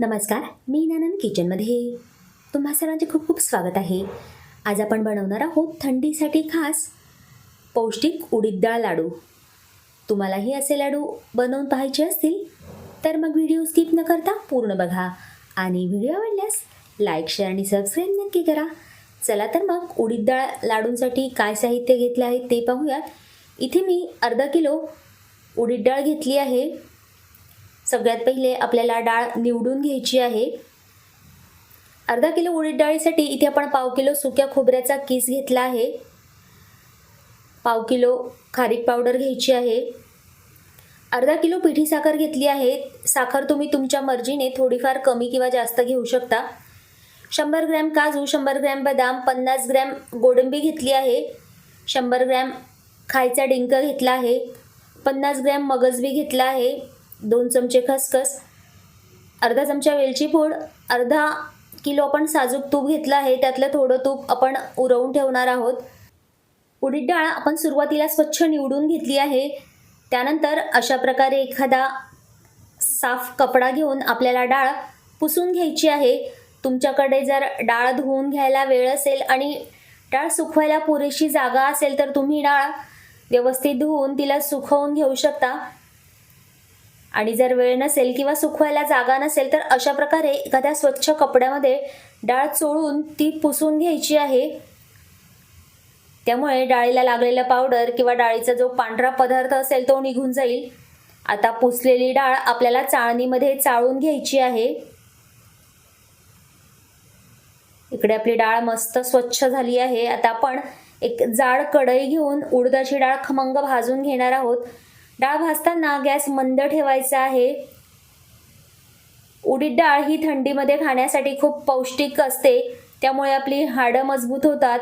नमस्कार मी नानन किचनमध्ये. तुम्हा सर्वांचे खूप खूप स्वागत आहे. आज आपण बनवणार आहोत थंडीसाठी खास पौष्टिक उडीद डाळ लाडू. तुम्हालाही असे लाडू बनवून पाहायचे असतील तर मग व्हिडिओ स्किप न करता पूर्ण बघा आणि व्हिडिओ आवडल्यास लाईक शेअर आणि सबस्क्राईब नक्की करा. चला तर मग उडीद डाळ लाडूंसाठी काय साहित्य घेतले आहे ते पाहूयात. इथे मी अर्धा किलो उडीद डाळ घेतली आहे. सगळ्यात पहिले आपल्याला डाळ निवडून घ्यायची आहे. अर्धा किलो उडीद डाळीसाठी इथे आपण पाव किलो सुक्या खोबऱ्याचा किस घेतला आहे. पाव किलो खारीक पावडर घ्यायची आहे. अर्धा किलो पिठी साखर घेतली आहे. साखर तुम्ही तुमच्या मर्जीने थोडीफार कमी किंवा जास्त घेऊ शकता. शंभर ग्रॅम काजू शंभर ग्रॅम बदाम पन्नास ग्रॅम गोडंबी घेतली आहे. शंभर ग्रॅम खायचा डिंक घेतला आहे. पन्नास ग्रॅम मगजबी घेतला आहे. दोन चमचे खसखस अर्धा चमचा वेलची पूड अर्धा किलो आपण साजूक तूप घेतलं आहे त्यातलं थोडं तूप आपण उरवून ठेवणार आहोत. उडीद डाळ आपण सुरुवातीला स्वच्छ निवडून घेतली आहे. त्यानंतर अशा प्रकारे एखादा साफ कपडा घेऊन आपल्याला डाळ पुसून घ्यायची आहे. तुमच्याकडे जर डाळ धुवून घ्यायला वेळ असेल आणि डाळ सुकवायला पुरेशी जागा असेल तर तुम्ही डाळ व्यवस्थित धुवून तिला सुकवून घेऊ शकता. आणि जर वेळ नसेल किंवा सुकवायला जागा नसेल तर अशा प्रकारे एखाद्या स्वच्छ कपड्यामध्ये डाळ चोळून ती पुसून घ्यायची आहे. त्यामुळे डाळीला लागलेला पावडर किंवा डाळीचा जो पांढरा पदार्थ असेल तो निघून जाईल. आता पुसलेली डाळ आपल्याला चाळणीमध्ये चाळून घ्यायची आहे. इकडे आपली डाळ मस्त स्वच्छ झाली आहे. आता आपण एक जाड कढई घेऊन उडदाची डाळ खमंग भाजून घेणार आहोत. डाळ भाजताना गॅस मंद ठेवायचा आहे. उडीद डाळ ही थंडीमध्ये खाण्यासाठी खूप पौष्टिक असते त्यामुळे आपली हाडं मजबूत होतात.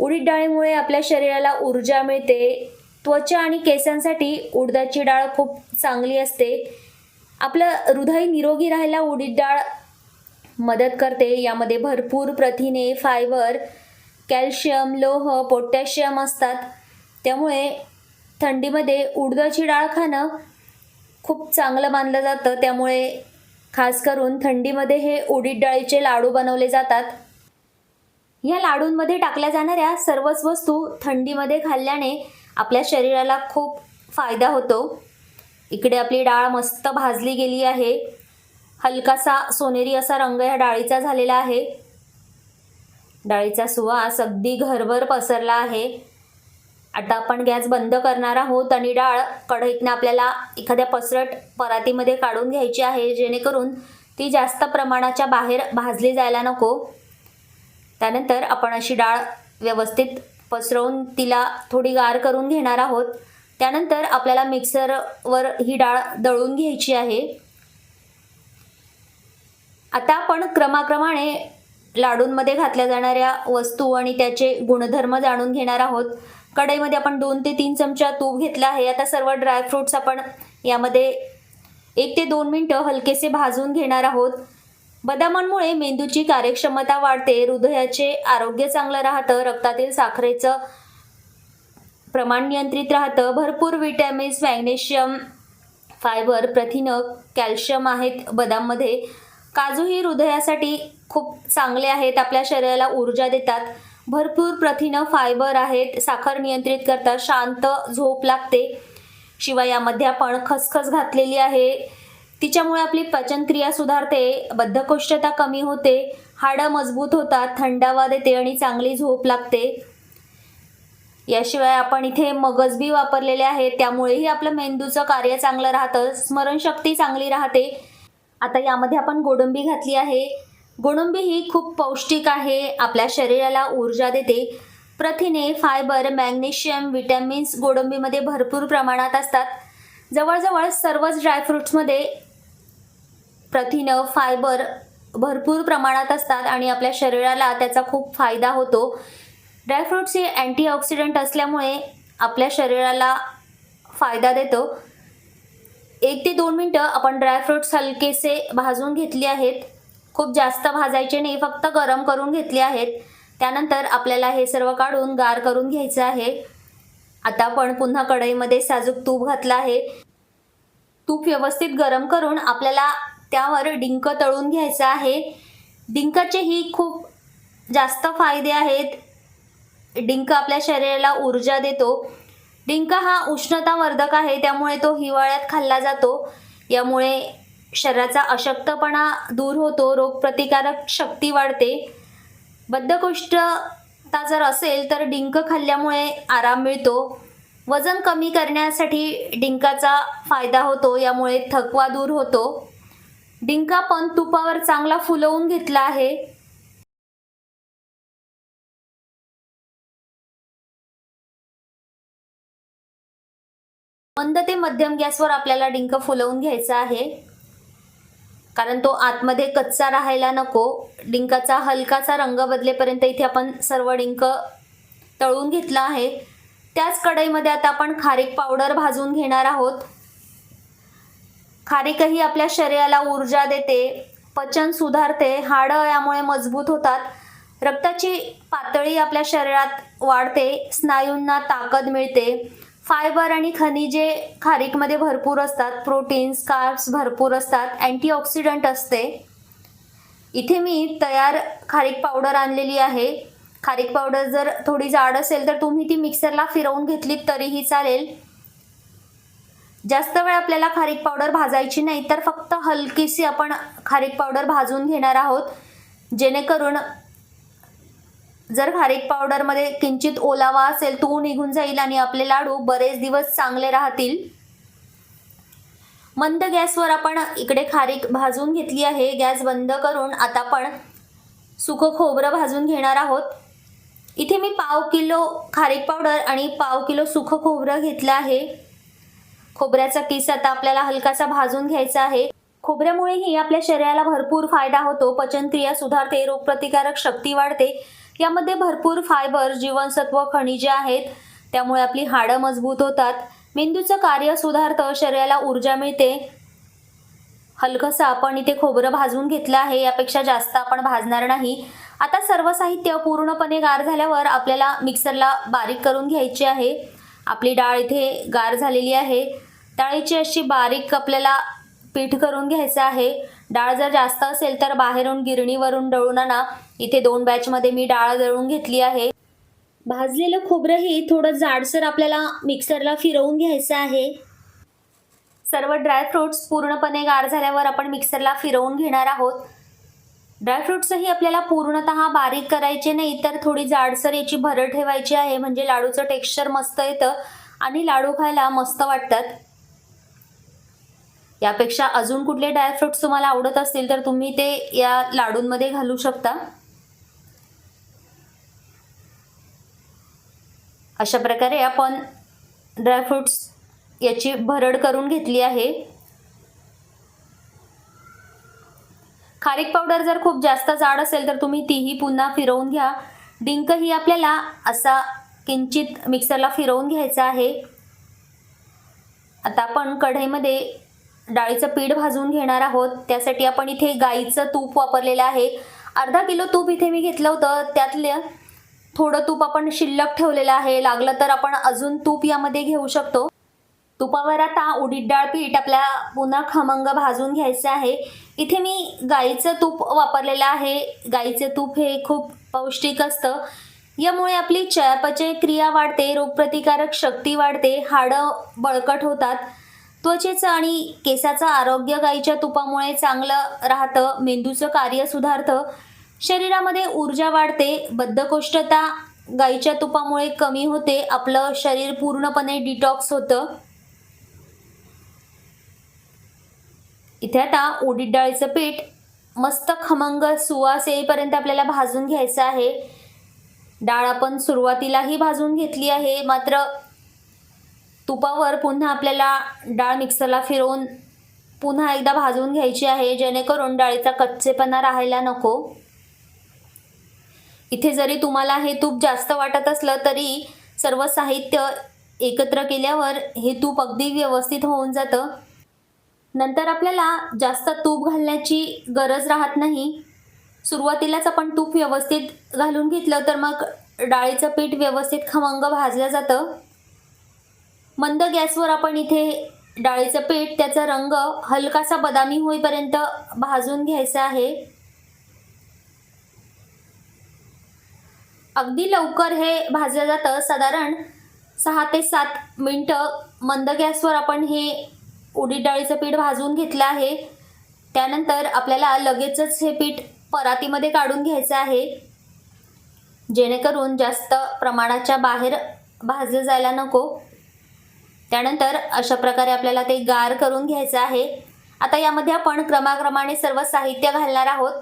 उडीद डाळीमुळे आपल्या शरीराला ऊर्जा मिळते. त्वचा आणि केसांसाठी उडदाची डाळ खूप चांगली असते. आपलं हृदय निरोगी राहायला उडीद डाळ मदत करते. यामध्ये भरपूर प्रथिने फायबर कॅल्शियम लोह पोटॅशियम असतात. त्यामुळे थंडीमध्ये उडदाची डाळ खाणं खूप चांगलं मानलं जातं. त्यामुळे खास करून थंडीमध्ये हे उडीद डाळीचे लाडू बनवले जातात. या लाडूंमध्ये टाकल्या जाणाऱ्या सर्वच वस्तू थंडीमध्ये खाल्ल्याने आपल्या शरीराला खूप फायदा होतो. इकडे आपली डाळ मस्त भाजली गेली आहे. हलकासा सोनेरी असा रंग या डाळीचा झालेला आहे. डाळीचा सुवास अगदी घरभर पसरला आहे. आता आपण गॅस बंद करणार आहोत आणि डाळ कढईतनं आपल्याला एखाद्या पसरट परातीमध्ये काढून घ्यायची आहे जेणेकरून ती जास्त प्रमाणाच्या बाहेर भाजली जायला नको. त्यानंतर आपण अशी डाळ व्यवस्थित पसरवून तिला थोडी गार करून घेणार आहोत. त्यानंतर आपल्याला मिक्सरवर ही डाळ दळून घ्यायची आहे. आता आपण क्रमाक्रमाने लाडूंमध्ये घातल्या जाणाऱ्या वस्तू आणि त्याचे गुणधर्म जाणून घेणार आहोत. कढईमध्ये आपण दोन ते तीन चमचा तूप घेतला आहे. आता सर्व ड्रायफ्रूट्स आपण यामध्ये एक ते दोन मिनटं हलकेसे भाजून घेणार आहोत. बदामांमुळे मेंदूची कार्यक्षमता वाढते हृदयाचे आरोग्य चांगलं राहतं रक्तातील साखरेचं प्रमाण नियंत्रित राहतं. भरपूर विटॅमिन्स मॅग्नेशियम फायबर प्रथिनं कॅल्शियम आहेत बदाममध्ये. काजू ही हृदयासाठी खूप चांगले आहेत आपल्या शरीराला ऊर्जा देतात. भरपूर प्रथिनं फायबर आहेत. साखर नियंत्रित करतात शांत झोप लागते. शिवाय यामध्ये आपण खसखस घातलेली आहे. तिच्यामुळे आपली पचनक्रिया सुधारते बद्धकोष्ठता कमी होते हाडं मजबूत होतात थंडावा देते आणि चांगली झोप लागते. याशिवाय आपण इथे मगजबी वापरलेले आहे त्यामुळेही आपलं मेंदूचं कार्य चांगलं राहतं स्मरणशक्ती चांगली राहते. आता यामध्ये आपण गोडंबी घातली आहे. गोडंबी ही खूप पौष्टिक आहे. आपल्या शरीराला ऊर्जा देते. प्रथिने फायबर मॅग्नेशियम विटॅमिन्स गोडंबीमध्ये भरपूर प्रमाणात असतात. जवळजवळ सर्वच ड्रायफ्रुट्समध्ये प्रथिनं फायबर भरपूर प्रमाणात असतात आणि आपल्या शरीराला त्याचा खूप फायदा होतो. ड्रायफ्रुट्स हे अँटीऑक्सिडंट असल्यामुळे आपल्या शरीराला फायदा देतो. एक ते दोन मिनटं आपण ड्रायफ्रुट्स हलकेसे भाजून घेतले आहेत. खूप जास्त भाजायचे नाही फक्त गरम करून घेतले आहेत. त्यानंतर आपल्याला हे सर्व काढून गार करून घ्यायचं आहे. आता आपण पुन्हा कढईमध्ये साजूक तूप घातलं आहे. तूप व्यवस्थित गरम करून आपल्याला त्यावर डिंक तळून घ्यायचं आहे. डिंकाचेही खूप जास्त फायदे आहेत. डिंक आपल्या शरीराला ऊर्जा देतो. डिंक हा उष्णतावर्धक आहे त्यामुळे तो हिवाळ्यात खाल्ला जातो. यामुळे शरीराचा अशक्तपणा दूर होतो रोगप्रतिकारक शक्ती वाढते. बद्धकोष्ठता जर असेल तर डिंक खाल्ल्यामुळे आराम मिळतो. वजन कमी करण्यासाठी डिंकाचा फायदा होतो यामुळे थकवा दूर होतो. डिंका पण तुपावर चांगला फुलवून घेतला आहे. मंद ते मध्यम गॅसवर आपल्याला डिंक फुलवून घ्यायचा आहे. कारण तो आतमध्ये कच्चा राहायला नको. डिंकाचा हलकाचा रंग बदलेपर्यंत इथे आपण सर्व डिंक तळून घेतला आहे. त्याच कढईमध्ये आता आपण खारीक पावडर भाजून घेणार आहोत. खारीकही आपल्या शरीराला ऊर्जा देते पचन सुधारते हाडं यामुळे मजबूत होतात. रक्ताची पातळी आपल्या शरीरात वाढते स्नायूंना ताकद मिळते. फायबर आणि खनिजे खारीकमध्ये भरपूर असतात. प्रोटीन्स कार्ब्स भरपूर असतात. अँटीऑक्सिडंट असते. इथे मी तयार खारीक पावडर आणलेली आहे. खारीक पावडर जर थोडी जाड असेल तर तुम्ही ती मिक्सरला फिरवून घेतलीत तरीही चालेल. जास्त वेळ आपल्याला खारीक पावडर भाजायची नाही तर फक्त हलकीशी आपण खारीक पावडर भाजून घेणार आहोत. जेणेकरून जर खारीक पावडरमध्ये किंचित ओलावा असेल तो निघून जाईल आणि आपले लाडू बरेच दिवस चांगले राहतील. मंद गॅसवर आपण इकडे खारीक भाजून घेतली आहे. गॅस बंद करून आता आपण सुकं खोबरं भाजून घेणार आहोत. इथे मी पाव किलो खारीक पावडर आणि पाव किलो सुख खोबरं घेतलं आहे. खोबऱ्याचा किस आता आपल्याला हलकासा भाजून घ्यायचा आहे. खोबऱ्यामुळेही आपल्या शरीराला भरपूर फायदा होतो. पचनक्रिया सुधारते रोगप्रतिकारक शक्ती वाढते. यामध्ये भरपूर फायबर जीवनसत्व खनिजे आहेत. त्यामुळे आपली हाडं मजबूत होतात. मेंदूचं कार्य सुधारतं शरीराला ऊर्जा मिळते. हलकंसं आपण इथे खोबरं भाजून घेतलं आहे यापेक्षा जास्त आपण भाजणार नाही. आता सर्व साहित्य पूर्णपणे गार झाल्यावर आपल्याला मिक्सरला बारीक करून घ्यायची आहे. आपली डाळ इथे गार झालेली आहे. डाळीची अशी बारीक आपल्याला पीठ करून घ्यायचं आहे. डाळ जर जास्त असेल तर बाहेरून गिरणीवरून दळून आणा. इथे दोन बॅचमध्ये मी डाळ दळून घेतली आहे. भाजलेलं खोबरंही थोडं जाडसर आपल्याला मिक्सरला फिरवून घ्यायचं आहे. सर्व ड्रायफ्रुट्स पूर्णपणे गार झाल्यावर आपण मिक्सरला फिरवून घेणार आहोत. ड्रायफ्रुट्सही आपल्याला पूर्णतः बारीक करायचे नाही तर थोडी जाडसर याची भरड ठेवायची आहे म्हणजे लाडूचं टेक्स्चर मस्त येतं आणि लाडू खायला मस्त वाटतात. यापेक्षा अजून कुठले ड्रायफ्रुट्स तुम्हाला आवडत असतील तर तुम्ही ते या लाडूंमध्ये घालू शकता. अशा प्रकारे आपण ड्रायफ्रुट्स याची भरड करून घेतली आहे. खारीक पावडर जर खूप जास्त जाड असेल तर तुम्ही तीही पुन्हा फिरवून घ्या. डिंक ही आपल्याला असा किंचित मिक्सरला फिरवून घ्यायचा आहे. आता आपण कढईमध्ये डाळीचं पीठ भाजून घेणार आहोत. त्यासाठी आपण इथे गाईचं तूप वापरलेलं आहे. अर्धा किलो तूप इथे मी घेतलं होतं. त्यातलं थोडं तूप आपण शिल्लक ठेवलेलं आहे. लागलं तर आपण अजून तूप यामध्ये घेऊ शकतो. तुपावर आता उडीद डाळ पीठ आपल्या पुन्हा खमंग भाजून घ्यायचं आहे. इथे मी गाईचं तूप वापरलेलं आहे. गाईचे तूप हे खूप पौष्टिक असतं. यामुळे आपली चयापचय क्रिया वाढते रोगप्रतिकारक शक्ती वाढते हाडं बळकट होतात. त्वचेचं आणि केसाचं आरोग्य गाईच्या तुपामुळे चांगलं राहतं मेंदूचं कार्य सुधारतं. शरीरामध्ये ऊर्जा वाढते बद्धकोष्ठता गाईच्या तुपामुळे कमी होते आपलं शरीर पूर्णपणे डिटॉक्स होतं. इथे आता उडीद डाळीचं पीठ मस्त खमंग सुवास येईपर्यंत आपल्याला भाजून घ्यायचं आहे. डाळ आपण सुरुवातीलाही भाजून घेतली आहे मात्र तुपावर पुन्हा आपल्याला डाळ मिक्सरला फिरवून पुन्हा एकदा भाजून घ्यायची आहे जेणेकरून डाळीचा कच्चेपणा राहायला नको. इथे जरी तुम्हाला हे तूप जास्त वाटत असलं तरी सर्व साहित्य एकत्र केल्यावर हे तूप अगदी व्यवस्थित होऊन जातं. नंतर आपल्याला जास्त तूप घालण्याची गरज राहत नाही. सुरुवातीलाच आपण तूप व्यवस्थित घालून घेतलं तर मग डाळीचं पीठ व्यवस्थित खमंग भाजलं जातं. मंद गॅसवर आपण इथे डाळीचं पीठ त्याचा रंग हलकासा बदामी होईपर्यंत भाजून घ्यायचा आहे. अगदी लवकर हे भाजलं जातं. साधारण सहा ते सात मिनटं मंद गॅसवर आपण हे उडीद डाळीचं पीठ भाजून घेतलं आहे. त्यानंतर आपल्याला लगेचच हे पीठ परातीमध्ये काढून घ्यायचं आहे. जेणेकरून जास्त प्रमाणाच्या बाहेर भाजलं जायला नको. त्यानंतर अशा प्रकारे आपल्याला ते गार करून घ्यायचं आहे. आता यामध्ये आपण क्रमाक्रमाने सर्व साहित्य घालणार आहोत.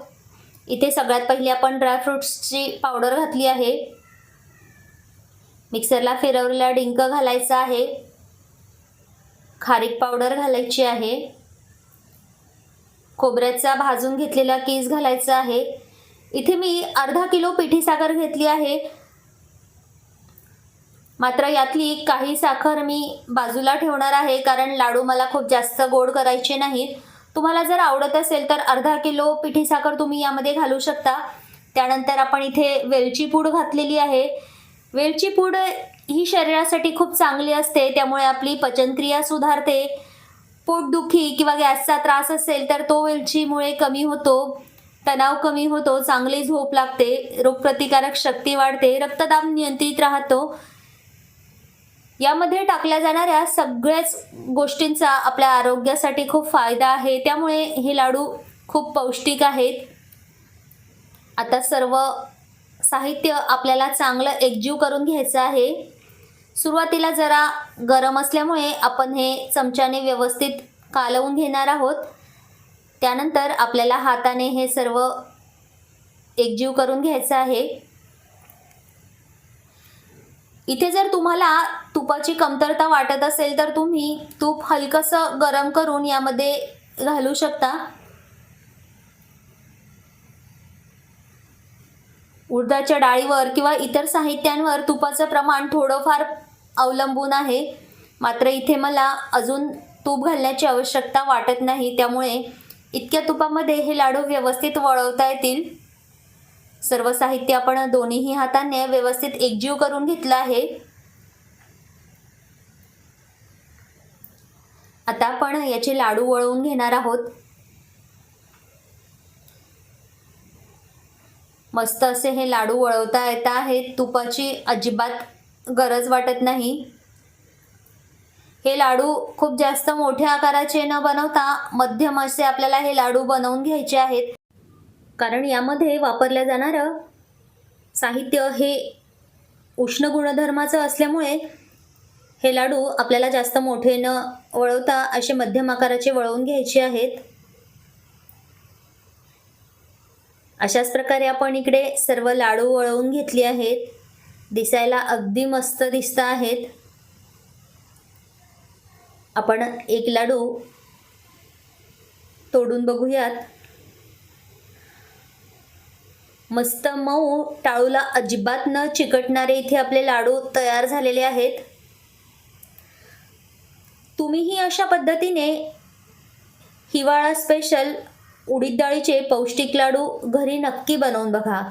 इथे सगळ्यात पहिली आपण ड्रायफ्रुट्सची पावडर घातली आहे. मिक्सरला फिरवलेला डिंक घालायचा आहे. खारीक पावडर घालायची आहे. खोबऱ्याचा भाजून घेतलेला कीस घालायचा आहे. इथे मी अर्धा किलो पिठी साखर घेतली आहे. मात्र यातली काही साखर मी बाजूला ठेवणार आहे कारण लाडू मला खूप जास्त गोड करायचे नाहीत. तुम्हाला जर आवडत असेल तर अर्धा किलो पिठी साखर तुम्ही यामध्ये घालू शकता. त्यानंतर आपण इथे वेलची पूड घातलेली आहे. वेलची पूड ही शरीरासाठी खूप चांगली असते त्यामुळे आपली पचनक्रिया सुधारते. पोटदुखी किंवा गॅसचा त्रास असेल तर तो वेलचीमुळे कमी होतो तणाव कमी होतो चांगली झोप लागते रोगप्रतिकारक शक्ती वाढते रक्तदाब नियंत्रित राहतो. यामध्ये टाकल्या जाणाऱ्या सगळ्याच गोष्टींचा आपल्या आरोग्यासाठी खूप फायदा आहे. त्यामुळे हे लाडू खूप पौष्टिक आहेत. आता सर्व साहित्य आपल्याला चांगलं एकजीव करून घ्यायचं आहे. सुरुवातीला जरा गरम असल्यामुळे आपण हे चमच्याने व्यवस्थित कालवून घेणार आहोत. त्यानंतर आपल्याला हाताने हे सर्व एकजीव करून घ्यायचं आहे. इथे जर तुम्हाला तुपाची कमतरता वाटत असेल तर तुम्ही तूप हलकंसं गरम करून यामध्ये घालू शकता. उडदाच्या डाळीवर किंवा इतर साहित्यांवर तुपाचं प्रमाण थोडंफार अवलंबून आहे. मात्र इथे मला अजून तूप घालण्याची आवश्यकता वाटत नाही त्यामुळे इतक्या तुपामध्ये हे लाडू व्यवस्थित वळवता येतील. सर्व साहित्य आपण दोन्हीही हाताने व्यवस्थित एकजीव करून घेतलं आहे. आता आपण याचे लाडू वळवून घेणार आहोत. मस्त असे हे लाडू वळवता येत आहेत. तुपाची अजिबात गरज वाटत नाही. हे लाडू खूप जास्त मोठ्या आकाराचे न बनवता मध्यम असे आपल्याला हे लाडू बनवून घ्यायचे आहेत. कारण यामध्ये वापरलं जाणारं साहित्य हे उष्ण गुणधर्माचं असल्यामुळे हे लाडू आपल्याला जास्त मोठे न वळवता असे मध्यम आकाराचे वळवून घ्यायचे आहेत. अशाच प्रकारे आपण इकडे सर्व लाडू वळवून घेतले आहेत. दिसायला अगदी मस्त दिसत आहेत. आपण एक लाडू तोडून बघूयात. मस्त मऊ टाळूला अजिबात न चिकटणारे इथे आपले लाडू तयार झालेले आहेत. तुम्हीही अशा पद्धतीने हिवाळा स्पेशल उडीद डाळीचे पौष्टिक लाडू घरी नक्की बनवून बघा.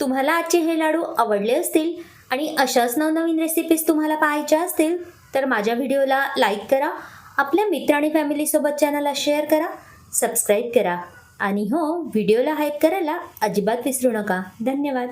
तुम्हाला आजचे हे लाडू आवडले असतील आणि अशाच नवनवीन रेसिपीज तुम्हाला पाहायच्या असतील तर माझ्या व्हिडिओला लाईक करा. आपल्या मित्र आणि फॅमिलीसोबत चॅनलला शेअर करा. सबस्क्राईब करा. आणि हो व्हिडिओला हाईप करायला अजिबात विसरू नका. धन्यवाद.